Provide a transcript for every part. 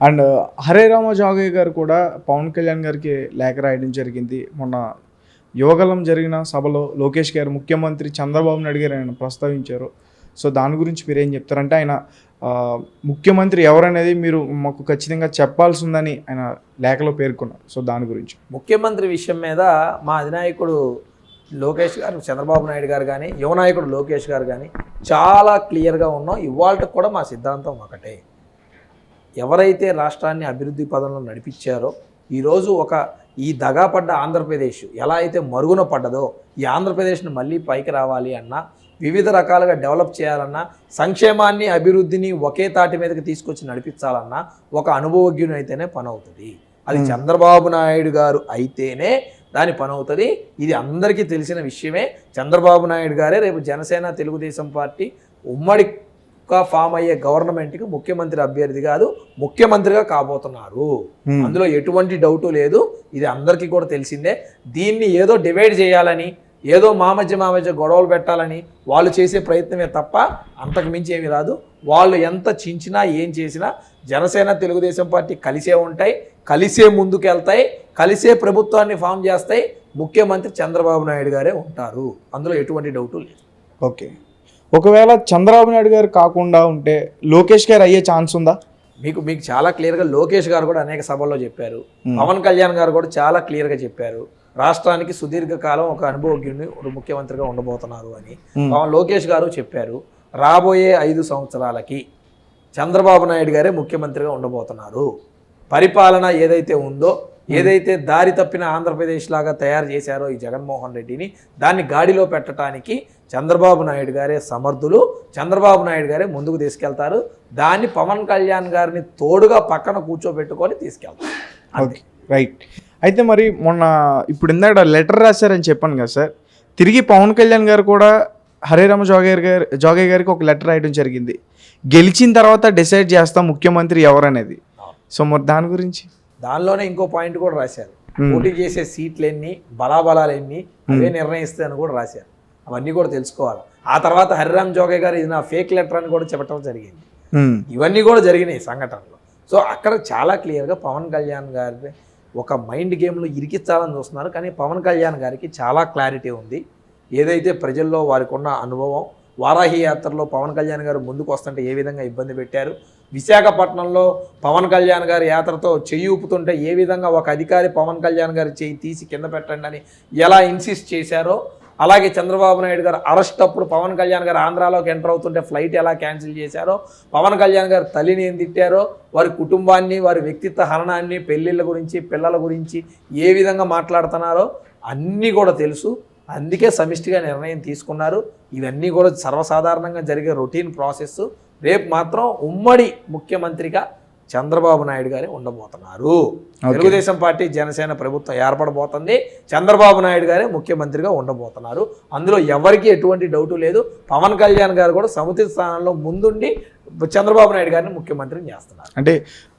And Hare Rama Jagayya గారు కూడా పవన్ కళ్యాణ్ గారికి లేఖ రాయడం జరిగింది. మొన్న యువగలం జరిగిన సభలో లోకేష్ గారు ముఖ్యమంత్రి చంద్రబాబు నాయుడు గారు ఆయన ప్రస్తావించారు. సో దాని గురించి మీరు ఏం చెప్తారంటే ఆయన ముఖ్యమంత్రి ఎవరనేది మీరు మాకు ఖచ్చితంగా చెప్పాల్సి ఉందని ఆయన లేఖలో పేర్కొన్నారు. సో దాని గురించి. ముఖ్యమంత్రి విషయం మీద మా అధినాయకుడు లోకేష్ గారు చంద్రబాబు నాయుడు గారు కానీ యువనాయకుడు లోకేష్ గారు కానీ చాలా క్లియర్గా ఉన్నాం. ఇవాళ కూడా మా సిద్ధాంతం ఒకటే. ఎవరైతే రాష్ట్రాన్ని అభివృద్ధి పదంలో నడిపించారో ఈరోజు ఒక ఈ దగాపడ్డ ఆంధ్రప్రదేశ్ ఎలా అయితే మరుగున పడ్డదో ఈ ఆంధ్రప్రదేశ్ని మళ్ళీ పైకి రావాలి అన్నా వివిధ రకాలుగా డెవలప్ చేయాలన్నా సంక్షేమాన్ని అభివృద్ధిని ఒకే తాటి మీదకి తీసుకొచ్చి నడిపించాలన్నా ఒక అనుభవజ్ఞుని అయితేనే పని అవుతుంది అది చంద్రబాబు నాయుడు గారు అయితేనే దాని పని అవుతుంది ఇది అందరికీ తెలిసిన విషయమే. చంద్రబాబు నాయుడు గారే రేపు జనసేన తెలుగుదేశం పార్టీ ఉమ్మడిగా ఫామ్ అయ్యే గవర్నమెంట్కి ముఖ్యమంత్రి అభ్యర్థి కాదు ముఖ్యమంత్రిగా కాబోతున్నారు. అందులో ఎటువంటి డౌటు లేదు. ఇది అందరికీ కూడా తెలిసిందే. దీన్ని ఏదో డివైడ్ చేయాలని ఏదో మా మధ్య మా మధ్య గొడవలు పెట్టాలని వాళ్ళు చేసే ప్రయత్నమే తప్ప అంతకు మించి ఏమీ రాదు. వాళ్ళు ఎంత చించినా ఏం చేసినా జనసేన తెలుగుదేశం పార్టీ కలిసే ఉంటాయి కలిసే ముందుకెళ్తాయి కలిసే ప్రభుత్వాన్ని ఫామ్ చేస్తాయి. ముఖ్యమంత్రి చంద్రబాబు నాయుడు గారే ఉంటారు. అందులో ఎటువంటి డౌటు లేదు. ఓకే. ఒకవేళ చంద్రబాబు నాయుడు గారు కాకుండా ఉంటే లోకేష్ గారు అయ్యే ఛాన్స్ ఉందా? మీకు మీకు చాలా క్లియర్గా లోకేష్ గారు కూడా అనేక సభల్లో చెప్పారు. Hmm. పవన్ కళ్యాణ్ గారు కూడా చాలా క్లియర్గా చెప్పారు. రాష్ట్రానికి సుదీర్ఘకాలం ఒక అనుభవజ్ఞుని ఒక ముఖ్యమంత్రిగా ఉండబోతున్నారు అని Hmm. పవన్ లోకేష్ గారు చెప్పారు. రాబోయే ఐదు సంవత్సరాలకి చంద్రబాబు నాయుడు గారే ముఖ్యమంత్రిగా ఉండబోతున్నారు. పరిపాలన ఏదైతే ఉందో ఏదైతే దారి తప్పిన ఆంధ్రప్రదేశ్ లాగా తయారు చేశారో ఈ జగన్మోహన్ రెడ్డిని దాన్ని గాడిలో పెట్టడానికి చంద్రబాబు నాయుడు గారే సమర్థులు. చంద్రబాబు నాయుడు గారే ముందుకు తీసుకెళ్తారు. దాన్ని పవన్ కళ్యాణ్ గారిని తోడుగా పక్కన కూర్చోబెట్టుకొని తీసుకెళ్తారు. Okay right. అయితే మరి మొన్న ఇప్పుడు ఇందాక లెటర్ రాశారని చెప్పాను కదా సార్. తిరిగి పవన్ కళ్యాణ్ గారు కూడా హరేరామ జోగయ్య గారు జోగయ్య గారికి ఒక లెటర్ రాయడం జరిగింది. గెలిచిన తర్వాత డిసైడ్ చేస్తాం ముఖ్యమంత్రి ఎవరనేది. సో మరి దాని గురించి? దానిలోనే ఇంకో పాయింట్ కూడా రాశారు. పోటీ చేసే సీట్లు ఎన్ని బలాబలాలు ఎన్ని అవే నిర్ణయిస్తాయని కూడా రాశారు. అవన్నీ కూడా తెలుసుకోవాలి. ఆ తర్వాత హరిరామ్ జోగయ్య గారు ఇది నా ఫేక్ లెటర్ అని కూడా చెప్పడం జరిగింది. ఇవన్నీ కూడా జరిగినాయి సంఘటనలు. సో అక్కడ చాలా క్లియర్గా పవన్ కళ్యాణ్ గారి ఒక మైండ్ గేమ్లో ఇరికించాలని చూస్తున్నారు. కానీ పవన్ కళ్యాణ్ గారికి చాలా క్లారిటీ ఉంది. ఏదైతే ప్రజల్లో వారికి ఉన్న అనుభవం వారాహి యాత్రలో పవన్ కళ్యాణ్ గారు ముందుకు వస్తుంటే ఏ విధంగా ఇబ్బంది పెట్టారు విశాఖపట్నంలో పవన్ కళ్యాణ్ గారి యాత్రతో చెయ్యి ఊపుతుంటే ఏ విధంగా ఒక అధికారి పవన్ కళ్యాణ్ గారి చేయి తీసి కింద పెట్టండి అని ఎలా ఇన్సిస్ట్ చేశారో అలాగే చంద్రబాబు నాయుడు గారు అరెస్ట్ అప్పుడు పవన్ కళ్యాణ్ గారు ఆంధ్రాలోకి ఎంటర్ అవుతుంటే ఫ్లైట్ ఎలా క్యాన్సిల్ చేశారో పవన్ కళ్యాణ్ గారు తల్లిని ఏం తిట్టారో వారి కుటుంబాన్ని వారి వ్యక్తిత్వ హరణాన్ని పెళ్ళిళ్ళ గురించి పిల్లల గురించి ఏ విధంగా మాట్లాడుతున్నారో అన్నీ కూడా తెలుసు. అందుకే సమిష్టిగా నిర్ణయం తీసుకున్నారు. ఇవన్నీ కూడా సర్వసాధారణంగా జరిగే రొటీన్ ప్రాసెస్ రేపు మాత్రం ఉమ్మడి ముఖ్యమంత్రిగా చంద్రబాబు నాయుడు గారే ఉండబోతున్నారు. తెలుగుదేశం పార్టీ జనసేన ప్రభుత్వం ఏర్పడబోతుంది. చంద్రబాబు నాయుడు గారే ముఖ్యమంత్రిగా ఉండబోతున్నారు. అందులో ఎవరికి ఎటువంటి డౌటు లేదు. పవన్ కళ్యాణ్ గారు కూడా సముచిత స్థానంలో ముందుండి చంద్రబాబు నాయుడు గారిని ముఖ్యమంత్రిని చేస్తున్నారు. అంటే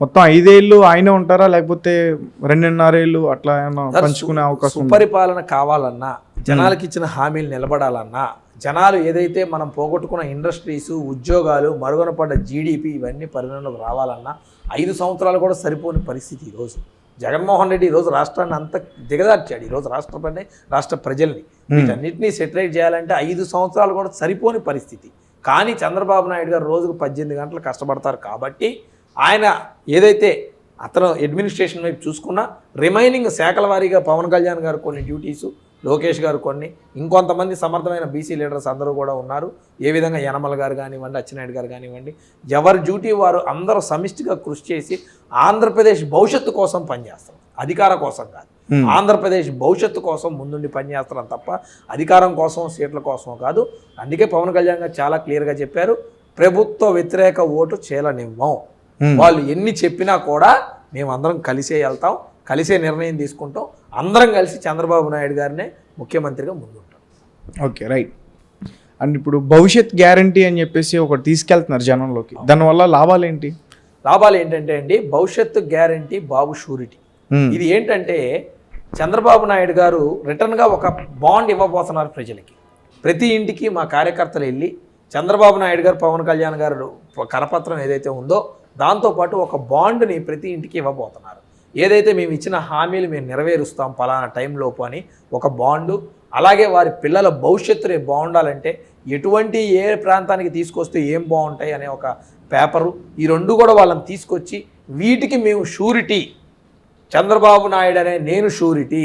మొత్తం ఐదేళ్ళు ఆయనే ఉంటారా? లేకపోతే రెండున్నరేళ్ళు అట్లా పంచుకునే అవకాశం ఉందా? సుపరిపాలన కావాలన్నా జనాలకి ఇచ్చిన హామీలు నిలబడాలన్నా జనాలు ఏదైతే మనం పోగొట్టుకున్న ఇండస్ట్రీస్ ఉద్యోగాలు మరుగున పడ్డ జీడిపి ఇవన్నీ పరిగణలోకి రావాలన్నా ఐదు సంవత్సరాలు కూడా సరిపోని పరిస్థితి ఈరోజు జగన్మోహన్ రెడ్డి ఈరోజు రాష్ట్రాన్ని అంత దిగదార్చాడు ఈరోజు రాష్ట్రపతి రాష్ట్ర ప్రజల్ని. వీటన్నిటినీ సెటిలైట్ చేయాలంటే ఐదు సంవత్సరాలు కూడా సరిపోని పరిస్థితి. కానీ చంద్రబాబు నాయుడు గారు రోజుకు పద్దెనిమిది గంటలు కష్టపడతారు కాబట్టి ఆయన ఏదైతే అతను అడ్మినిస్ట్రేషన్ వైపు చూసుకున్నా రిమైనింగ్ శాఖల వారీగా పవన్ కళ్యాణ్ గారు కొన్ని డ్యూటీసు లోకేష్ గారు కొన్ని ఇంకొంతమంది సమర్థమైన బీసీ లీడర్స్ అందరూ కూడా ఉన్నారు. ఏ విధంగా యనమల గారు కానివ్వండి అచ్చెన్నాయుడు గారు కానివ్వండి ఎవరి డ్యూటీ వారు అందరూ సమిష్టిగా కృషి చేసి ఆంధ్రప్రదేశ్ భవిష్యత్తు కోసం పనిచేస్తారు. అధికార కోసం కాదు. ఆంధ్రప్రదేశ్ భవిష్యత్తు కోసం ముందుండి పనిచేస్తున్నాం తప్ప అధికారం కోసం సీట్ల కోసం కాదు. అందుకే పవన్ కళ్యాణ్ గారు చాలా క్లియర్గా చెప్పారు ప్రభుత్వ వ్యతిరేక ఓటు చేలనివ్వం. Hmm. వాళ్ళు ఎన్ని చెప్పినా కూడా మేము అందరం కలిసే వెళ్తాం కలిసే నిర్ణయం తీసుకుంటాం. అందరం కలిసి చంద్రబాబు నాయుడు గారినే ముఖ్యమంత్రిగా ముందుంటాం. Okay right. అండ్ ఇప్పుడు భవిష్యత్ గ్యారంటీ అని చెప్పేసి ఒకటి తీసుకెళ్తున్నారు జనంలోకి. దానివల్ల లాభాలు ఏంటి? లాభాలు ఏంటంటే అండి భవిష్యత్తు గ్యారంటీ బాబు షూరిటీ. ఇది ఏంటంటే చంద్రబాబు నాయుడు గారు రిటర్న్గా ఒక బాండ్ ఇవ్వబోతున్నారు ప్రజలకి. ప్రతి ఇంటికి మా కార్యకర్తలు వెళ్ళి చంద్రబాబు నాయుడు గారు పవన్ కళ్యాణ్ గారు కరపత్రం ఏదైతే ఉందో దాంతోపాటు ఒక బాండ్ని ప్రతి ఇంటికి ఇవ్వబోతున్నారు. ఏదైతే మేము ఇచ్చిన హామీలు మేము నెరవేరుస్తాం పలానా టైంలోపు అని ఒక బాండు అలాగే వారి పిల్లల భవిష్యత్తు రేపు బాగుండాలంటే ఎటువంటి ఏ ప్రాంతానికి తీసుకొస్తే ఏం బాగుంటాయి అనే ఒక పేపరు. ఈ రెండు కూడా వాళ్ళని తీసుకొచ్చి వీటికి మేము షూరిటీ. చంద్రబాబు నాయుడు అనే నేను షూరిటీ.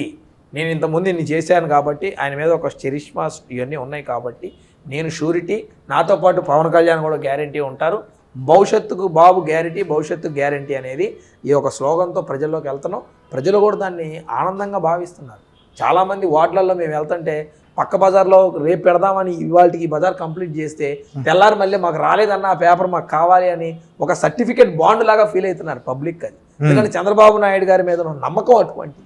నేను ఇంతకుముందు ఇన్ని చేశాను కాబట్టి ఆయన మీద ఒక చెరిష్మాస్ ఇవన్నీ ఉన్నాయి కాబట్టి నేను షూరిటీ. నాతో పాటు పవన్ కళ్యాణ్ కూడా గ్యారంటీ ఉంటారు. భవిష్యత్తుకు బాబు గ్యారంటీ భవిష్యత్తు గ్యారంటీ అనేది ఈ ఒక స్లోగన్తో ప్రజల్లోకి వెళ్తున్నాం. ప్రజలు కూడా దాన్ని ఆనందంగా భావిస్తున్నారు. చాలామంది వార్డులలో మేము వెళ్తుంటే పక్క బజార్లో రేపు పెడదామని ఇవాళకి ఈ బజార్ కంప్లీట్ చేస్తే తెల్లారి మళ్ళీ మాకు రాలేదన్న ఆ పేపర్ మాకు కావాలి అని ఒక సర్టిఫికేట్ బాండ్ లాగా ఫీల్ అవుతున్నారు పబ్లిక్ అది. ఎందుకంటే చంద్రబాబు నాయుడు గారి మీద ఉన్న నమ్మకం అటువంటిది.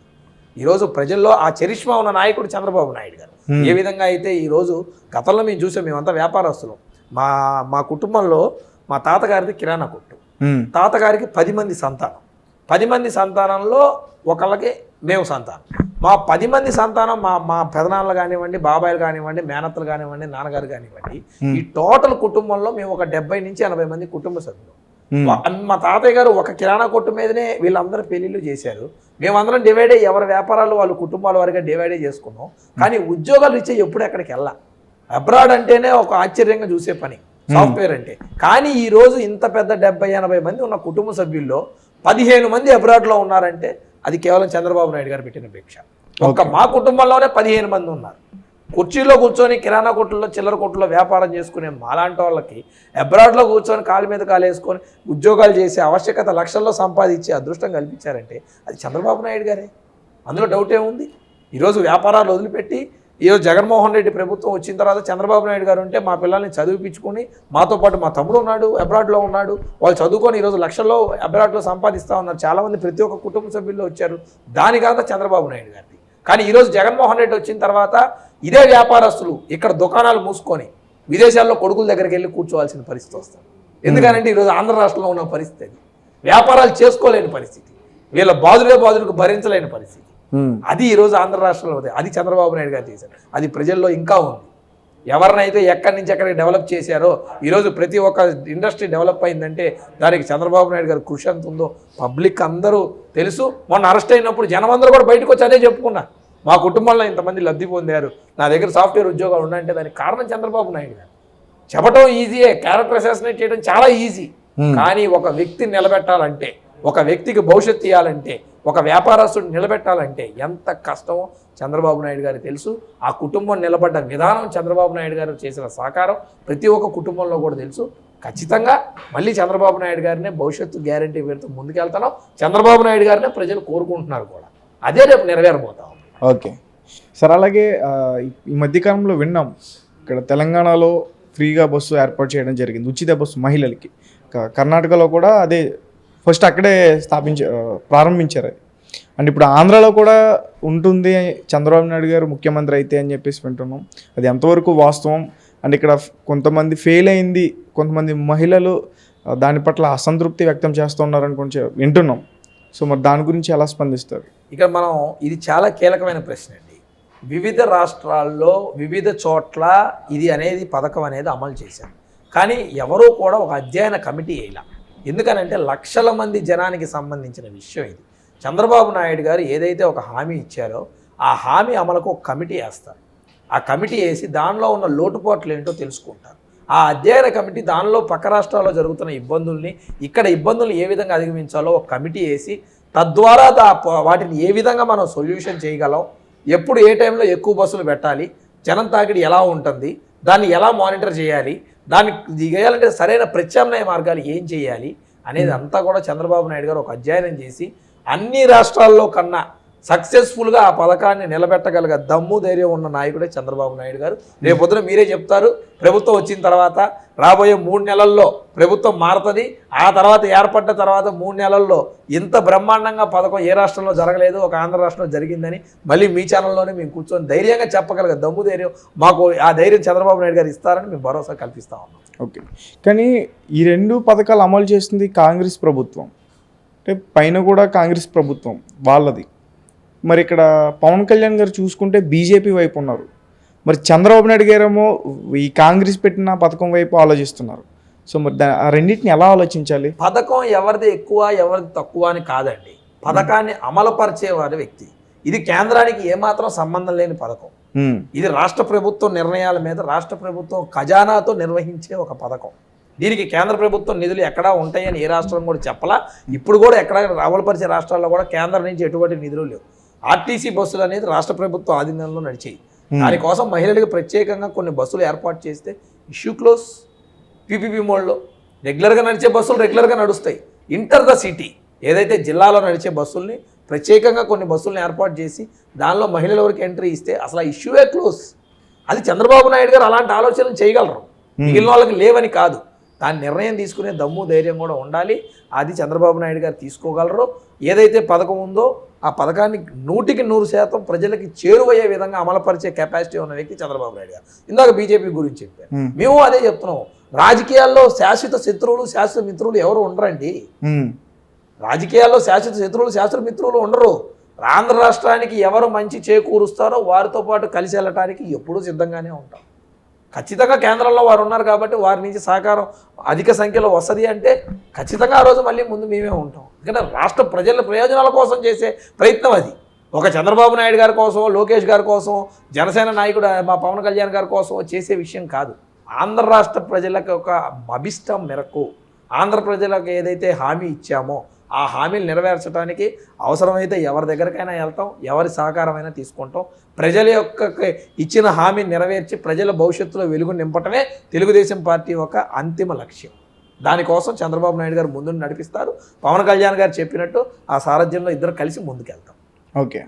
ఈరోజు ప్రజల్లో ఆ చరిష్మా ఉన్న నాయకుడు చంద్రబాబు నాయుడు గారు. ఏ విధంగా అయితే ఈరోజు గతంలో మేము చూసాం మేమంతా వ్యాపారస్తులం. మా మా కుటుంబంలో మా తాతగారిది కిరాణా కొట్టు. తాతగారికి పది మంది సంతానం. పది మంది సంతానంలో ఒకళ్ళకి మేము సంతానం. మా పది మంది సంతానం మా మా పెదనాన్నలు కానివ్వండి బాబాయిలు కానివ్వండి మేనత్తలు కానివ్వండి నాన్నగారు కానివ్వండి. ఈ టోటల్ కుటుంబంలో మేము ఒక డెబ్బై నుంచి ఎనభై మంది కుటుంబ సభ్యులు. మా తాతయ్య గారు ఒక కిరాణా కొట్టు మీదనే వీళ్ళందరూ పెళ్ళిళ్ళు చేశారు. మేమందరం డివైడ్ అయ్యి ఎవరి వ్యాపారాలు వాళ్ళు కుటుంబాల వారిగా డివైడ్ చేసుకున్నాం. కానీ ఉద్యోగాలు ఇచ్చే ఎప్పుడు ఎక్కడికి వెళ్ళా. అబ్రాడ్ అంటేనే ఒక ఆశ్చర్యంగా చూసే పని. సాఫ్ట్వేర్ అంటే. కానీ ఈ రోజు ఇంత పెద్ద డెబ్బై ఎనభై మంది ఉన్న కుటుంబ సభ్యుల్లో పదిహేను మంది అబ్రాడ్లో ఉన్నారంటే అది కేవలం చంద్రబాబు నాయుడు గారు పెట్టిన భిక్ష. ఒక్క మా కుటుంబంలోనే పదిహేను మంది ఉన్నారు. కుర్చీలో కూర్చొని కిరాణా కొట్టుల్లో చిల్లర కొట్టుల్లో వ్యాపారం చేసుకునే మాలాంటి వాళ్ళకి అబ్రాడ్లో కూర్చొని కాలు మీద కాలు వేసుకొని ఉద్యోగాలు చేసే ఆవశ్యకత లక్షల్లో సంపాదించే అదృష్టం కల్పించారంటే అది చంద్రబాబు నాయుడు గారే. అందులో డౌట్ ఏముంది? ఈరోజు వ్యాపారాలు వదిలిపెట్టి ఈరోజు జగన్మోహన్ రెడ్డి ప్రభుత్వం వచ్చిన తర్వాత చంద్రబాబు నాయుడు గారు ఉంటే మా పిల్లల్ని చదివిపించుకొని మాతో పాటు మా తమ్ముడు ఉన్నాడు అబ్రాడ్లో ఉన్నాడు. వాళ్ళు చదువుకొని ఈరోజు లక్షల్లో అబ్రాడ్లో సంపాదిస్తూ ఉన్నారు. చాలామంది ప్రతి ఒక్క కుటుంబ సభ్యుల్లో వచ్చారు. దాని కాక చంద్రబాబు నాయుడు గారిది. కానీ ఈరోజు జగన్మోహన్ రెడ్డి వచ్చిన తర్వాత ఇదే వ్యాపారస్తులు ఇక్కడ దుకాణాలు మూసుకొని విదేశాల్లో కొడుకుల దగ్గరికి వెళ్ళి కూర్చోవాల్సిన పరిస్థితి వస్తుంది. ఎందుకనంటే ఈరోజు ఆంధ్ర రాష్ట్రంలో ఉన్న పరిస్థితి అది. వ్యాపారాలు చేసుకోలేని పరిస్థితి. వీళ్ళ బాధులే బాధులకు భరించలేని పరిస్థితి. అది ఈరోజు ఆంధ్ర రాష్ట్రంలో ఉంది. అది చంద్రబాబు నాయుడు గారు చేశారు. అది ప్రజల్లో ఇంకా ఉంది. ఎవరినైతే ఎక్కడి నుంచి ఎక్కడికి డెవలప్ చేశారో ఈరోజు ప్రతి ఒక్క ఇండస్ట్రీ డెవలప్ అయిందంటే దానికి చంద్రబాబు నాయుడు గారి కృషి ఎంత ఉందో పబ్లిక్ అందరూ తెలుసు. మొన్న అరెస్ట్ అయినప్పుడు జనం అందరూ కూడా బయటకు వచ్చి అదే చెప్పుకున్నారు మా కుటుంబంలో ఇంతమంది లబ్ధి పొందారు. నా దగ్గర సాఫ్ట్వేర్ ఉద్యోగాలు ఉన్నాయంటే దానికి కారణం చంద్రబాబు నాయుడు గారు. చెప్పడం ఈజీయే క్యారెక్టర్ అసాసినేట్ చేయడం చాలా ఈజీ. కానీ ఒక వ్యక్తిని నిలబెట్టాలంటే ఒక వ్యక్తికి భవిష్యత్తు ఇవ్వాలంటే ఒక వ్యాపారస్తుడు నిలబెట్టాలంటే ఎంత కష్టమో చంద్రబాబు నాయుడు గారికి తెలుసు. ఆ కుటుంబం నిలబడ్డ విధానం చంద్రబాబు నాయుడు గారు చేసిన సహకారం ప్రతి ఒక్క కుటుంబంలో కూడా తెలుసు. ఖచ్చితంగా మళ్ళీ చంద్రబాబు నాయుడు గారినే భవిష్యత్తు గ్యారంటీ పేరుతో ముందుకెళ్తాను. చంద్రబాబు నాయుడు గారినే ప్రజలు కోరుకుంటున్నారు కూడా. అదే రేపు నెరవేరబోతాం ఓకే. సార్ అలాగే ఈ- ఈ మధ్యకాలంలో విన్నాం. ఇక్కడ తెలంగాణలో ఫ్రీగా బస్సు ఏర్పాటు చేయడం జరిగింది. ఉచిత బస్సు మహిళలకి. క- కర్ణాటకలో కూడా అదే ఫస్ట్ అక్కడే స్థాపించ ప్రారంభించారు. అది అండ్ ఇప్పుడు ఆంధ్రాలో కూడా ఉంటుంది చంద్రబాబు నాయుడు గారు ముఖ్యమంత్రి అయితే అని చెప్పేసి వింటున్నాం. అది ఎంతవరకు వాస్తవం? అండ్ ఇక్కడ కొంతమంది ఫెయిల్ అయింది కొంతమంది మహిళలు దాని పట్ల అసంతృప్తి వ్యక్తం చేస్తున్నారని కొంచెం వింటున్నాం. సో మరి దాని గురించి ఎలా స్పందిస్తారు? ఇక్కడ మనం ఇది చాలా కీలకమైన ప్రశ్న అండి. వివిధ రాష్ట్రాల్లో వివిధ చోట్ల ఇది అనేది పథకం అనేది అమలు చేశారు. కానీ ఎవరూ కూడా ఒక అధ్యయన కమిటీ వేయాల. ఎందుకనంటే లక్షల మంది జనానికి సంబంధించిన విషయం ఇది. చంద్రబాబు నాయుడు గారు ఏదైతే ఒక హామీ ఇచ్చారో ఆ హామీ అమలుకు ఒక కమిటీ వేస్తారు. ఆ కమిటీ వేసి దానిలో ఉన్న లోటుపాట్లు ఏంటో తెలుసుకుంటారు. ఆ అధ్యయన కమిటీ దానిలో పక్క రాష్ట్రాల్లో జరుగుతున్న ఇబ్బందుల్ని ఇక్కడ ఇబ్బందులు ఏ విధంగా అధిగమించాలో ఒక కమిటీ వేసి తద్వారా దా- వాటిని ఏ విధంగా మనం సొల్యూషన్ చేయగలం ఎప్పుడు ఏ టైంలో ఎక్కువ బస్సులు పెట్టాలి జనం తాకిడి ఎలా ఉంటుంది దాన్ని ఎలా మానిటర్ చేయాలి దాన్ని చేయాలంటే సరైన ప్రత్యామ్నాయ మార్గాలు ఏం చేయాలి అనేది అంతా కూడా చంద్రబాబు నాయుడు గారు ఒక అధ్యయనం చేసి అన్ని రాష్ట్రాల్లో కన్నా సక్సెస్ఫుల్గా ఆ పథకాన్ని నిలబెట్టగలిగే దమ్ము ధైర్యం ఉన్న నాయకుడే చంద్రబాబు నాయుడు గారు. రేపు మీరే చెప్తారు ప్రభుత్వం వచ్చిన తర్వాత రాబోయే మూడు నెలల్లో ప్రభుత్వం మారుతుంది. ఆ తర్వాత ఏర్పడ్డ తర్వాత మూడు నెలల్లో ఇంత బ్రహ్మాండంగా పథకం ఏ రాష్ట్రంలో జరగలేదు ఒక ఆంధ్ర రాష్ట్రంలో జరిగిందని మళ్ళీ మీ ఛానల్లోనే మేము కూర్చొని ధైర్యంగా చెప్పగలిగే దమ్ము ధైర్యం మాకు ఆ ధైర్యం చంద్రబాబు నాయుడు గారు ఇస్తారని మేము భరోసా కల్పిస్తా ఉన్నాం. ఓకే. కానీ ఈ రెండు పథకాలు అమలు చేసింది కాంగ్రెస్ ప్రభుత్వం. అంటే పైన కూడా కాంగ్రెస్ ప్రభుత్వం వాళ్ళది. మరి ఇక్కడ పవన్ కళ్యాణ్ గారు చూసుకుంటే బీజేపీ వైపు ఉన్నారు. మరి చంద్రబాబు నాయుడు గారేమో ఈ కాంగ్రెస్ పెట్టిన పథకం వైపు ఆలోచిస్తున్నారు. సో మరి దా- ఆ రెండింటిని ఎలా ఆలోచించాలి? పథకం ఎవరిది ఎక్కువ ఎవరిది తక్కువ అని కాదండి. పథకాన్ని అమలుపరిచేవారి వ్యక్తి. ఇది కేంద్రానికి ఏమాత్రం సంబంధం లేని పథకం. ఇది రాష్ట్ర ప్రభుత్వం నిర్ణయాల మీద రాష్ట్ర ప్రభుత్వం ఖజానాతో నిర్వహించే ఒక పథకం. దీనికి కేంద్ర ప్రభుత్వం నిధులు ఎక్కడా ఉంటాయని ఏ రాష్ట్రం కూడా చెప్పలా. ఇప్పుడు కూడా ఎక్కడ అమలుపరిచే రాష్ట్రాల్లో కూడా కేంద్రం నుంచి ఎటువంటి నిధులు లేవు. ఆర్టీసీ బస్సులు అనేది రాష్ట్ర ప్రభుత్వం ఆధీనంలో నడిచేయి. దానికోసం మహిళలకు ప్రత్యేకంగా కొన్ని బస్సులు ఏర్పాటు చేస్తే ఇష్యూ క్లోజ్ పీపీపీ మోడ్లో రెగ్యులర్గా నడిచే బస్సులు రెగ్యులర్గా నడుస్తాయి. ఇంటర్ ద సిటీ ఏదైతే జిల్లాలో నడిచే బస్సుల్ని ప్రత్యేకంగా కొన్ని బస్సుల్ని ఏర్పాటు చేసి దానిలో మహిళల వరకు ఎంట్రీ ఇస్తే అసలు ఆ ఇష్యూవే క్లోజ్. అది చంద్రబాబు నాయుడు గారు అలాంటి ఆలోచనలు చేయగలరు. మిగిలిన వాళ్ళకి లేవని కాదు. దాని నిర్ణయం తీసుకునే దమ్ము ధైర్యం కూడా ఉండాలి. అది చంద్రబాబు నాయుడు గారు తీసుకోగలరు. ఏదైతే పథకం ఉందో ఆ పథకాన్ని నూటికి నూరు శాతం ప్రజలకి చేరువయ్యే విధంగా అమలుపరిచే కెపాసిటీ ఉన్న వ్యక్తి చంద్రబాబు నాయుడు గారు. ఇందాక బీజేపీ గురించి చెప్పారు. మేము. అదే చెప్తున్నాం. రాజకీయాల్లో శాశ్వత శత్రువులు శాశ్వత మిత్రులు ఎవరు ఉండరండి. రాజకీయాల్లో శాశ్వత శత్రువులు శాశ్వత మిత్రులు ఉండరు. ఆంధ్ర రాష్ట్రానికి ఎవరు మంచి చేకూరుస్తారో వారితో పాటు కలిసి వెళ్ళటానికి ఎప్పుడూ సిద్ధంగానే ఉంటాం. ఖచ్చితంగా కేంద్రంలో వారు ఉన్నారు కాబట్టి వారి నుంచి సహకారం అధిక సంఖ్యలో వస్తుంది అంటే ఖచ్చితంగా ఆ రోజు మళ్ళీ ముందు మేమే ఉంటాం. ఎందుకంటే రాష్ట్ర ప్రజల ప్రయోజనాల కోసం చేసే ప్రయత్నం అది. ఒక చంద్రబాబు నాయుడు గారి కోసం లోకేష్ గారి కోసం జనసేన నాయకుడు మా పవన్ కళ్యాణ్ గారి కోసం చేసే విషయం కాదు. ఆంధ్ర రాష్ట్ర ప్రజలకు ఒక అభిష్టం మేరకు ఆంధ్ర ప్రజలకు ఏదైతే హామీ ఇచ్చామో ఆ హామీలు నెరవేర్చడానికి అవసరమైతే ఎవరి దగ్గరికైనా వెళ్తాం ఎవరి సహకారమైనా తీసుకుంటాం. ప్రజల యొక్క ఇచ్చిన హామీ నెరవేర్చి ప్రజల భవిష్యత్తులో వెలుగు నింపటమే తెలుగుదేశం పార్టీ ఒక అంతిమ లక్ష్యం. దానికోసం చంద్రబాబు నాయుడు గారు ముందు నడిపిస్తారు. పవన్ కళ్యాణ్ గారు చెప్పినట్టు ఆ సారథ్యంలో ఇద్దరు కలిసి ముందుకెళ్తాం. ఓకే.